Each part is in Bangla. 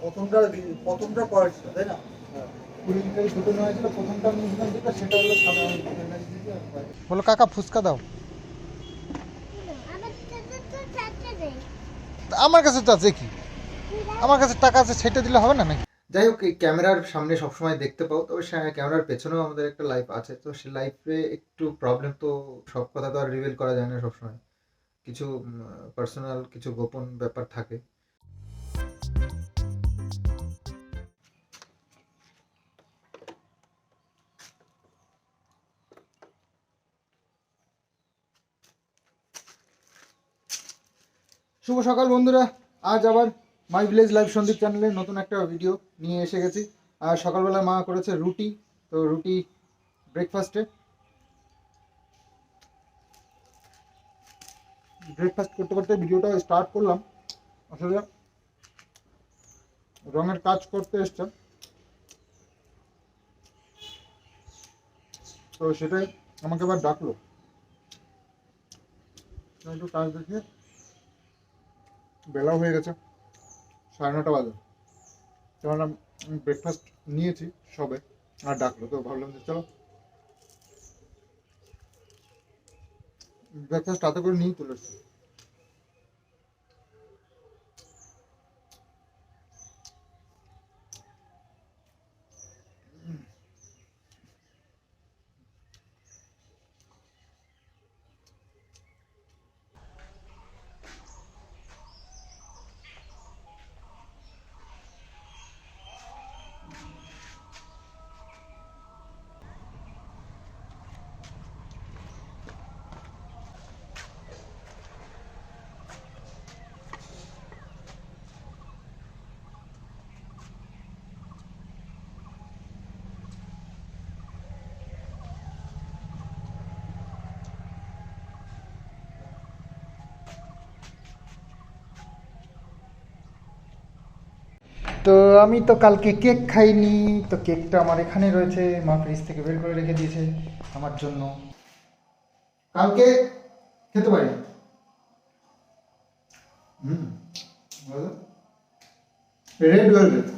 প্রথমটা প্রথমটা তাই না। বলো কাকা ফুচকা দাও। আমার কাছে তো আছে কি? আমার কাছে টাকা আছে সেটা দিলে হবে না নাকি? যাই হোক এই ক্যামেরার সামনে সবসময় দেখতে পাও তবে সে- ক্যামেরার পেছনেও আমাদের একটা লাইফ আছে তো সে লাইফে একটু প্রবলেম তো সব কথা তো আর রিভিল করা যায় না সবসময়। কিছু পার্সোনাল কিছু গোপন ব্যাপার থাকে। শুভ সকাল বন্ধুরা। আজ আবার মাই ভিলেজ লাইভ সন্দীপ চ্যানেলে নতুন একটা ভিডিও নিয়ে এসে গেছি। আর সকালবেলা মা করেছে রুটি, তো রুটি ব্রেকফাস্টে ব্রেকফাস্ট করতে করতে ভিডিওটা স্টার্ট করলাম। আসলে রঙের কাজ করতে এসছে। তো সেটাই আমাকে আবার ডাকলো। একটু কাজ দেখিয়ে বেলাও হয়ে গেছে, সাড়ে নটা বাজে। কেননা ব্রেকফাস্ট নিয়েছি সবে, আর ডাকলো তো, ভাবলাম যে চলো। ব্রেকফাস্ট হাতে করে নিয়েই চলে এসছি। তো আমি তো কালকে কেক খাইনি, তো কেকটা আমার এখানে রয়েছে, মা ফ্রিজ থেকে বের করে রেখে দিয়েছে আমার জন্য। কালকে খেতে পারি হুম রেড ওয়েলভেট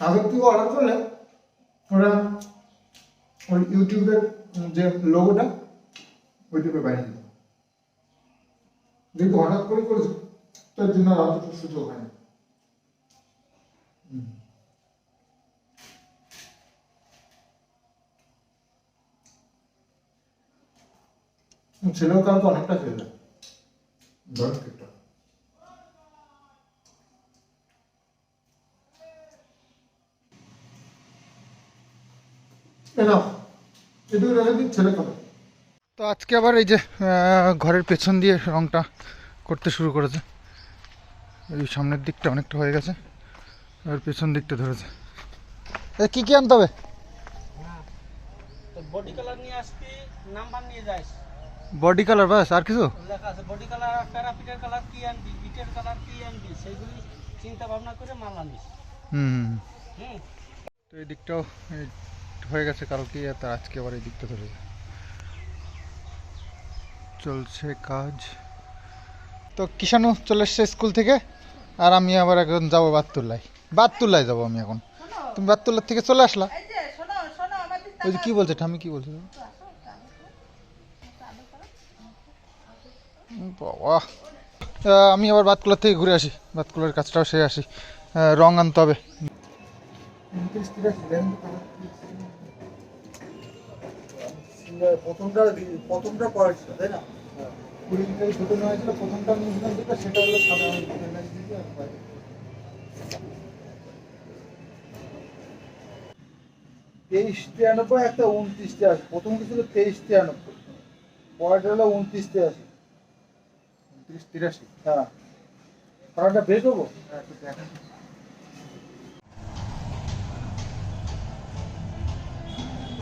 আগের থেকে অর্ডার করলে, ওরা ওই ইউটিউবের যে লোগোটা ওইটুকু বাইরে দিত যেহেতু হঠাৎ করে করেছে, তার জন্য আর সুযোগ হয়নি ছেলেও কালকে অনেকটা খেলে ধরেন কেকটা এটুকু রেখে দিন ছেলে খাবে তো আজকে আবার এই যে ঘরের পেছন দিয়ে রংটা করতে শুরু করেছে। এই সামনের দিকটা অনেকটা হয়ে গেছে আর পেছন দিকটা ধরেছে। এ কি কি আনতে হবে? বডি কালার নিয়ে আসবি নাম্বার নিয়ে যাস। বডি কালার বাস আর কিছু? লেখা আছে বডি কালার আর প্যারাপিটের কালার কি আনবি বিটের কালার কি আনবি সেগুলি চিন্তা ভাবনা করে মাল আনিস। হুম হুম তো এই দিকটাও হয়ে গেছে কালকে আর তার আজকে আবার এই দিকটা ধরেছে চলছে কাজ। তো কিষানু চলে এসছে স্কুল থেকে আর আমি আবার এখন যাব বাতুল্লায় বাতুল্লায় যাব আমি এখন। তুমি বাতুল্লার থেকে চলে আসলা। ওই যে কি বলছে ঠামি কি বলছে? বাবা। আমি আবার বাতকুলার থেকে ঘুরে আসি। বাতকুলার কাজটাও সেরে আসি। রং আনতে হবে। প্রথমটা প্রথমটা তাই না? ছিল, প্রথমটা সেটা হলো বাইরে। তেইশ তিরানব্বই একটা উনত্রিশ তিরাশি। প্রথমটা ছিল? তেইশ তিরানব্বই। পরেরটা হলো উনত্রিশ তিরাশি। একত্রিশ তিরাশি। হ্যাঁ। কড়াটা হ্যাঁ একটু দেখা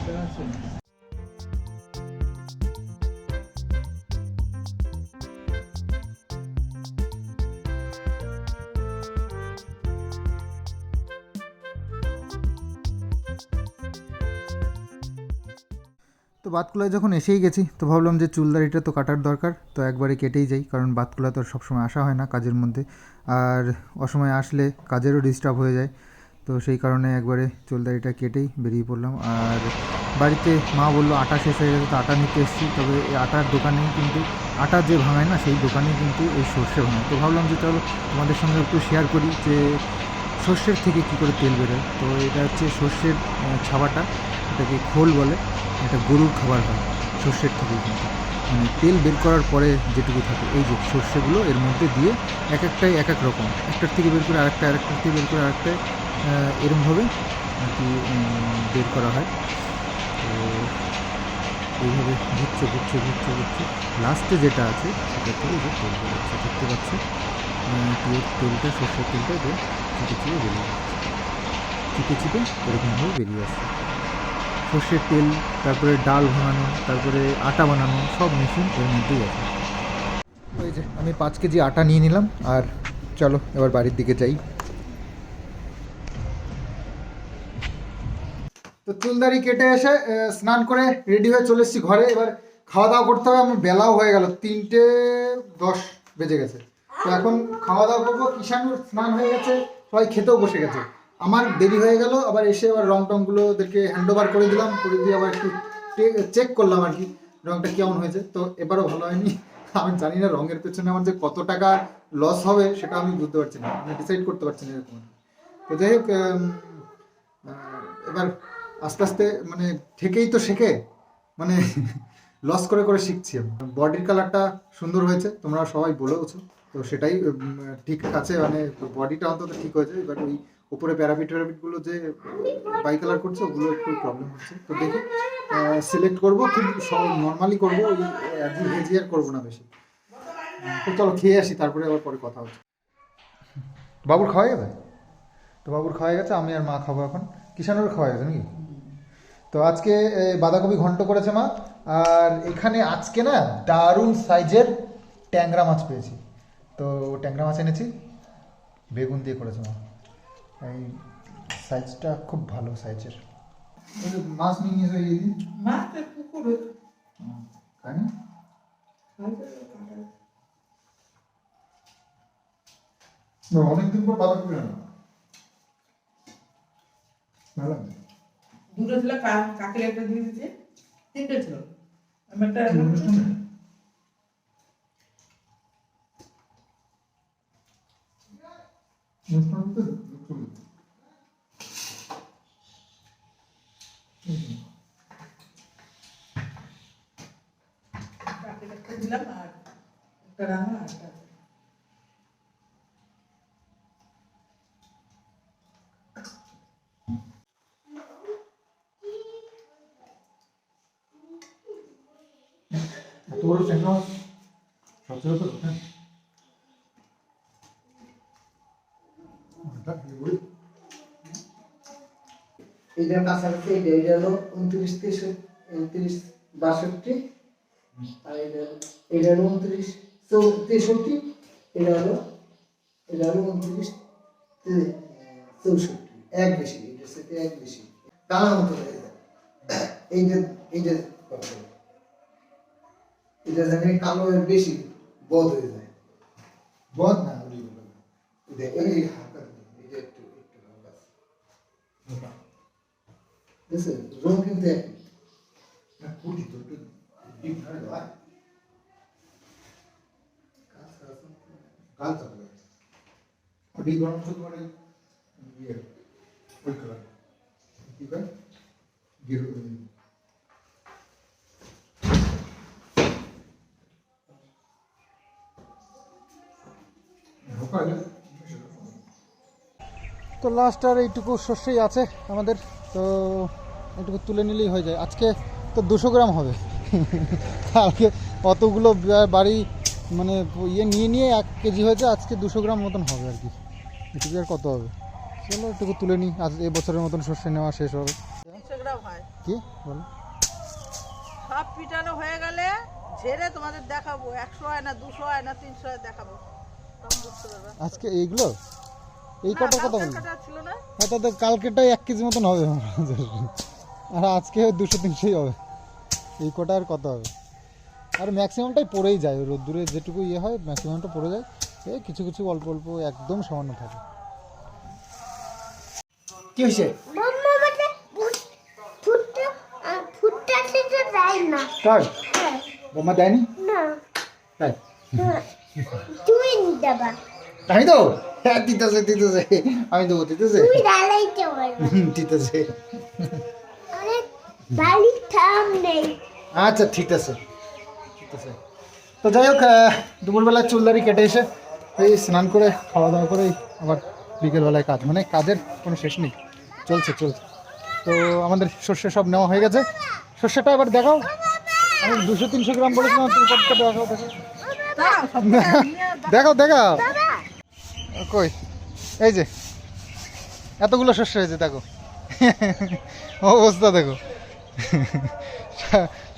Gracias. তো বাতকুলায় যখন এসেই গেছি, তো ভাবলাম যে চুলদারিটা তো কাটার দরকার, তো একবারে কেটেই যাই, কারণ বাতকুলা তো সবসময় আসা হয় না কাজের মধ্যে। আর অসময়ে আসলে কাজেরও ডিস্টার্ব হয়ে যায়, তো সেই কারণে একবারে চুলদারিটা কেটেই বেরিয়ে পড়লাম। আর বাড়িতে মা বলল, আটা শেষ হয়ে গেছে, তো আটা নিতে এসেছি। তবে এই আটার দোকানেই কিন্তু, আটা যে ভাঙায় না, সেই দোকানেই কিন্তু এই সর্ষে ভাঙায়। তো ভাবলাম যে চলো তোমাদের সঙ্গে একটু শেয়ার করি যে সর্ষের থেকে কী করে তেল বেরোয়। তো এটা হচ্ছে সর্ষের ছাবাটা, এটাকে খোল বলে। এটা গরুর খাবার হয় সর্ষের থেকে কিন্তু। মানে তেল বের করার পরে যেটুকু থাকে এই যে সর্ষেগুলো এর মধ্যে দিয়ে এক একটাই এক এক রকম একটার থেকে বের করে আরেকটা আরেকটার থেকে বের করে আরেকটা আহ, এরমভাবে আর কি বের করা হয়। তো এইভাবে ঘুরছে ঘুরছে ঘুরছে ঘুরছে। লাস্টে যেটা আছে সেটা থেকে যে তেল বেরোচ্ছে দেখতে পাচ্ছ? তেলটা সর্ষের তেলটা যে চিপে চিপে বেরিয়ে যাচ্ছে। চিপে চিপে এরকমভাবে বেরিয়ে আসছে। সর্ষের তেল, তারপরে ডাল বানানো, তারপরে আটা বানানো, সব মেশিন এর মধ্যেই আছে। ওই যে, আমি পাঁচ কেজি আটা নিয়ে নিলাম, আর চলো, এবার বাড়ির দিকে যাই। তো চুলদারি কেটে এসে স্নান করে রেডি হয়ে চলে এসেছি ঘরে। এবার খাওয়া দাওয়া করতে হবে আমার বেলাও হয়ে গেল, তিনটে দশ বেজে গেছে। তো এখন খাওয়া দাওয়া করব কিষানুর স্নান হয়ে গেছে, সবাই খেতেও বসে গেছে। আমার দেরি হয়ে গেল, আবার এসে আবার রং টংগুলো ওদেরকে হ্যান্ড ওভার করে দিলাম, করে দিয়ে আবার একটু চেক করলাম আর কি, রংটা কেমন হয়েছে। তো এবারও ভালো হয়নি, আমি জানি না রঙের পেছনে আমার যে কত টাকা লস হবে, সেটা আমি বুঝতে পারছি না আমি ডিসাইড করতে পারছি না এরকম তো যাই হোক এবার আস্তে আস্তে মানে থেকেই তো শেখে মানে লস করে করে শিখছি আমি। বডির কালারটা সুন্দর হয়েছে, তোমরা সবাই বলেওছো, তো সেটাই ঠিক আছে মানে বডিটা অন্তত ঠিক হয়েছে এবার ওই উপরে প্যারাপিট ট্যারাপিটগুলো যে বাই কালার করছে, ওগুলো একটু প্রবলেম হচ্ছে। তো দেখি সিলেক্ট করব খুব নর্মালি করব, ওই ভেজি আর করব না বেশি। তো চলো খেয়ে আসি, তারপরে আবার পরে কথা হচ্ছে। বাবুর খাওয়া যাবে? তো বাবুর খাওয়া গেছে, আমি আর মা খাব এখন। কিষানোর খাওয়া গেছে নাকি? তো আজকে বাঁধাকপি ঘন্ট করেছে মা, আর এখানে আজকে না দারুণ সাইজের ট্যাংরা মাছ পেয়েছি। তো ট্যাংরা মাছ এনেছি, বেগুন দিয়ে করেছে মা। এই সাইজটা খুব ভালো সাইজের। মাছ নিয়ে নিয়েছে এই দিন মাছের পুকুরে। তাই না? অনেকদিন পর বাঁধাকপি রান্না ভালো? দুটো ছিল কাকের একটা দিয়ে দিচ্ছে তিনটে ছিল। আমি একটা অনুষ্ঠান? অনুষ্ঠান বলতে দুপুরে। কাকের একটা দিলাম আর একটা রান্না আর একটা এত বড় ট্যাংরা মাছ সচরাচর ওঠে না। ওটা কি বলি? এইটা কাছাকাছি এইটা এইটা হলো উনত্রিশ তেষট্টি উনত্রিশ বাষট্টি আর এটা এটা হলো উনত্রিশ চৌ- তেষট্টি এটা হলো এটা হলো উনত্রিশ চৌষট্টি এক বেশি এটার সাথে এক বেশি। কালার মতো হয়ে যায়। এইটা এইটা এটা জানি কালো বেশি বদ হয়ে যায়। বদ না এই এটা একটু একটু হালকা রং কিন্তু তো, একটু deep না রে ভাই। কাল। গরম শুধু মানে ইয়ে, হলে তো লাস্ট আর এইটুকু শস্যই আছে আমাদের তো এইটুকু তুলে নিলেই হয়ে যায়। আজকে তো দুশো গ্রাম হবে। কালকে অতগুলো বাড়ি মানে ইয়ে নিয়ে নিয়ে এক কেজি হয়েছে আজকে দুশো গ্রাম মতন হবে আর কি। এটুকু আর কত হবে? চলো একটু তুলে নিই আজ এ বছরের মতন শস্য নেওয়া শেষ হবে। হয়। কি? বলো। সব পিটানো হয়ে গেলে ঝেড়ে তোমাদের দেখাবো একশো হয় না দুশো হয় না তিনশো হয় দেখাবো। আজকে এইগুলো? এই না, কটার কথা কালকের বলব কাটা হয়তো তো কালকেটাই এক কেজি মতন হবে। আর আজকে দুশো তিনশোই হবে। এই কটা আর কত হবে? আর ম্যাক্সিমামটাই পড়েই যায় রোদ্দুরে যেটুকু ইয়ে হয় ম্যাক্সিমামটা পড়ে যায়। এ কিছু কিছু অল্প অল্প একদম সামান্য থাকে। কি হয়েছে? তাই হ্যাঁ, বোমা দেয়নি? তাই? হ্যাঁ। দেবা। তো? হ্যাঁ দিতেছে দিতেছে। আমি দেবো দিতেছে। দিতেছে। আচ্ছা ঠিক আছে। আছে তো যাই হোক দুপুরবেলা চুলদারি কেটে এসে এই স্নান করে, খাওয়া দাওয়া করেই আবার বিকেলবেলায় কাজ। মানে কাজের কোনো শেষ নেই। চলছে চলছে। তো আমাদের সর্ষে সব নেওয়া হয়ে গেছে। সর্ষেটা আবার দেখাও। আমি দুশো, তিনশো গ্রাম বলেছিলাম দেখাও। দেখাও দেখাও। কই? এই যে, এতগুলো শস্য হয়েছে, দেখো। অবস্থা দেখো।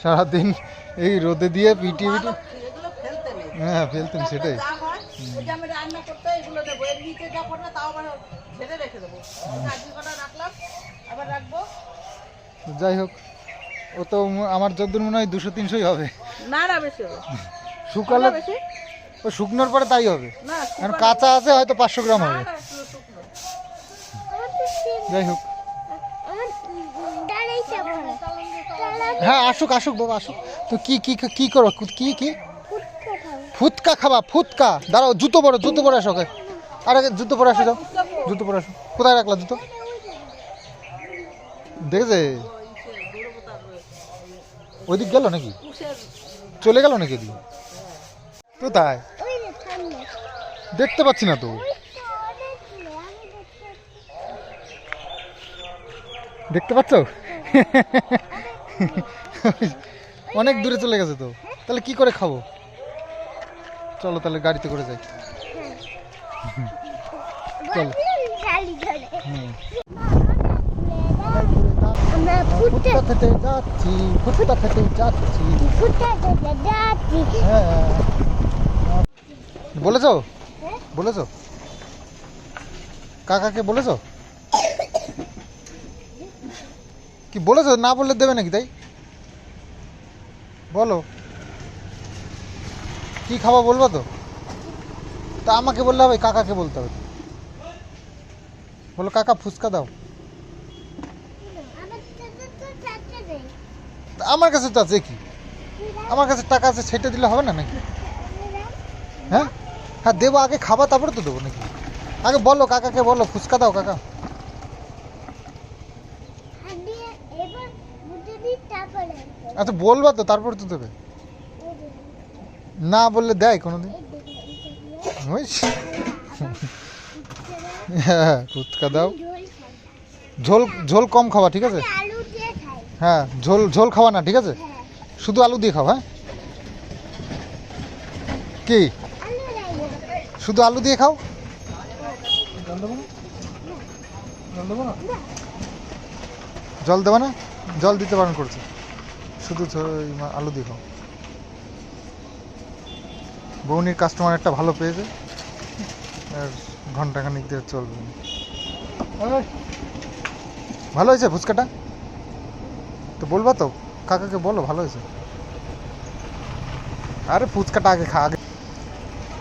সারাদিন এই রোদে দিয়ে ফেলতে নেই। হ্যাঁ ফেলতেন সেটাই। যা হয় ওই যে আমি রান্না করতে এগুলো দেবো। এর নিচে যা পড়বে তাও আবার ঝেড়ে রেখে দেবো। কাজি কটা রাখলাম? আবার রাখব? যাই হোক ও তো আমার যদ্দূর মনে হয় দুশো তিনশোই হবে। না না বেশি হবে শুকালে ও শুকনোর পরে তাই হবে। না কারণ কাঁচা আছে হয়তো পাঁচশো গ্রাম হবে। যাই হোক। হ্যাঁ আসুক আসুক বাবা আসুক। তো কি কি কি করো কি কি ফুটকা খাবা, ফুৎকা। দাঁড়াও, জুতো পরো, জুতো পরে আসো। আরে জুতো পরে আসো জুতো পরে আসো। কোথায় রাখলা জুতো? দেখেছে? ওইদিক গেল নাকি? চলে গেল নাকি ওদিকে কোথায়? দেখতে পাচ্ছি না তো। দেখতে পাচ্ছ? অনেক দূরে চলে গেছে তো। তাহলে কি করে খাব? চলো তাহলে গাড়িতে করে যাই। চলো। ফুটটা খেতে যাচ্ছি ফুটটা খেতে যাচ্ছি খেতে যাচ্ছি। হ্যাঁ। বলেছ? বলেছ? কাকাকে বলেছ? কি বলেছ? না বললে দেবে নাকি তাই? বলো। কি খাওয়া বলব তো? তা আমাকে বললে হবে, কাকাকে বলতে হবে। বলো, কাকা, ফুচকা দাও। আমার কাছে তো আছে কি? আমার কাছে টাকা আছে সেটা দিলে হবে না নাকি? হ্যাঁ? হ্যাঁ দেবো, আগে খাবা তারপরে তো দেবো নাকি? আগে বলো, কাকাকে বলো, ফুচকা দাও, কাকা হাত দিয়ে এবার বুঝে দিই তারপরে আচ্ছা বলবা তো, তারপরে তো দেবে। না বললে দেয় কোনোদিন? হ্যাঁ ফুচকা দাও। ঝোল ঝোল কম খাওয়া ঠিক আছে? হ্যাঁ ঝোল ঝোল খাওয়া না, ঠিক আছে? শুধু আলু দিয়ে খাও হ্যাঁ? কি? শুধু আলু দিয়ে খাও? জল দেবো না? জল দিতে বারণ করছে। শুধু আলু দিয়ে খাও। বৌনির কাস্টমার একটা ভালো পেয়েছে। আর ঘণ্টা খানিক দিয়ে চলবে ভালো হয়েছে ফুচকাটা? তো বলবা তো কাকাকে বলো ভালো হয়েছে? আরে ফুচকাটা আগে খা আগে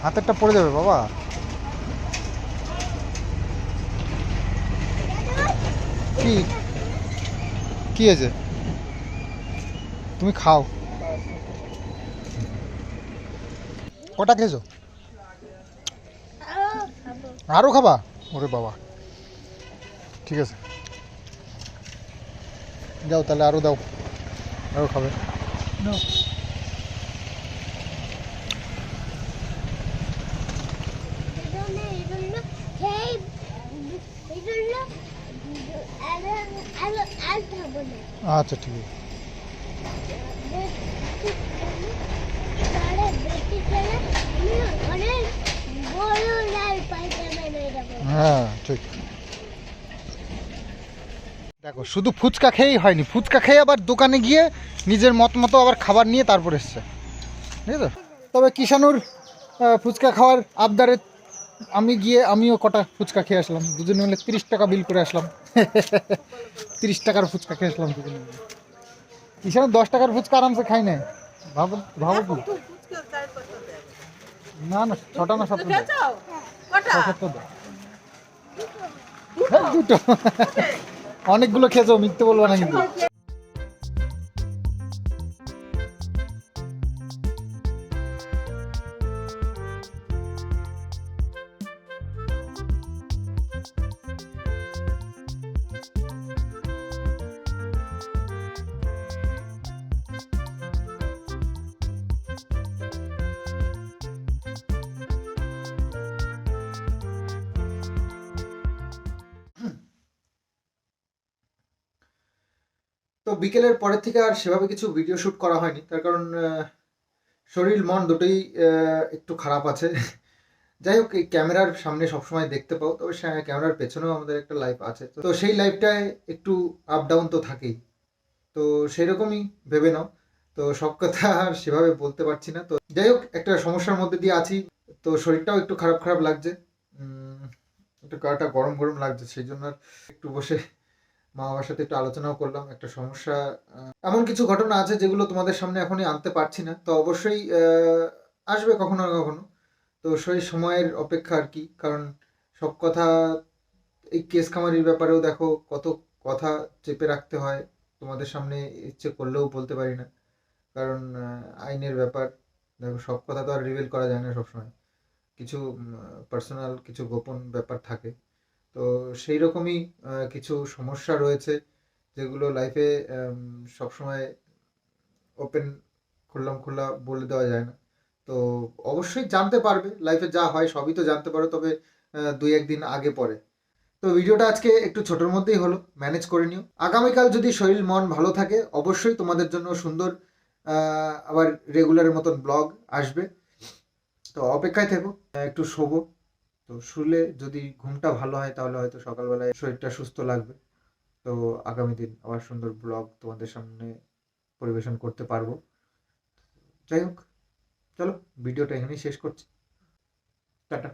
হাতেরটা পড়ে যাবে বাবা। কি? কি হয়েছে? তুমি খাও। কটা খেয়েছো? আরও আরও খাবা? ওরে বাবা। ঠিক আছে। যাও তাহলে আরও দাও। আরও খাবে। আচ্ছা ঠিক আছে। হয়ে দেখো, শুধু ফুচকা খেয়েই হয়নি। ফুচকা খেয়ে আবার দোকানে গিয়ে নিজের মত মতো আবার খাবার নিয়ে তারপর এসছে। আছে তবে কিষানুর ফুচকা খাওয়ার আবদারে আমি গিয়ে আমিও কটা ফুচকা খেয়ে আসলাম। দুজনে মিলে তিরিশ টাকা বিল করে আসলাম। তিরিশ টাকার ফুচকা খেয়ে আসলাম দুজনে মিলে। কিষান দশ টাকার ফুচকা আরামসে খাই নাই? ভাবো ভাবো কি। না না ছটা না সাতটা দাও। হ্যাঁ, দুটো। অনেকগুলো খেয়েছো মিথ্যে বলব না কিন্তু। বিকেলের পরের থেকে আর সেভাবে কিছু ভিডিও শ্যুট করা হয়নি। তার কারণ শরীর, মন দুটোই একটু খারাপ আছে। যাই হোক, এই ক্যামেরার সামনে সবসময় দেখতে পাও। তবে ক্যামেরার পেছনেও আমাদের একটা লাইফ আছে। তো সেই লাইফটায় একটু আপ ডাউন তো থাকেই। তো সেরকমই ভেবে নাও। তো সব কথা আর সেভাবে বলতে পারছি না। তো যাই হোক, একটা সমস্যার মধ্যে দিয়ে আছি। তো শরীরটাও একটু খারাপ খারাপ লাগছে। একটু গাটা গরম গরম লাগছে, সেই জন্য একটু বসে মা বাবার সাথে একটু আলোচনাও করলাম, একটা সমস্যা এমন কিছু ঘটনা আছে যেগুলো তোমাদের সামনে এখনই আনতে পারছি না। তো অবশ্যই আসবে কখনো না কখনো। তো সেই সময়ের অপেক্ষা আর কি, কারণ সব কথা এই কেস খামারির ব্যাপারেও দেখো কত কথা চেপে রাখতে হয়, তোমাদের সামনে ইচ্ছে করলেও বলতে পারি না। কারণ আইনের ব্যাপার, দেখো সব কথা তো আর রিভিল করা যায় না সবসময়। কিছু পার্সোনাল কিছু গোপন ব্যাপার থাকে। তো সেই রকমই কিছু সমস্যা রয়েছে যেগুলো লাইফে সবসময় ওপেন খুললাম খোলা বলে দেওয়া যায় না। তো অবশ্যই জানতে পারবে লাইফে যা হয় সবই তো জানতে পারো, তবে দুই একদিন আগে পরে। তো ভিডিওটা আজকে একটু ছোটোর মধ্যেই হলো ম্যানেজ করে নিও। আগামীকাল যদি শরীর, মন ভালো থাকে, অবশ্যই তোমাদের জন্য সুন্দর আবার রেগুলারের মতন ব্লগ আসবে। তো অপেক্ষায় থেকো, একটু শোবো। তো শুলে যদি ঘুমটা ভালো হয় তাহলে হয়তো সকালবেলায় শরীরটা সুস্থ লাগবে। তো আগামী দিন আবার সুন্দর ব্লগ তোমাদের সামনে পরিবেশন করতে পারব। যাই হোক, চলো, ভিডিওটা এখানেই শেষ করছি। টাটা।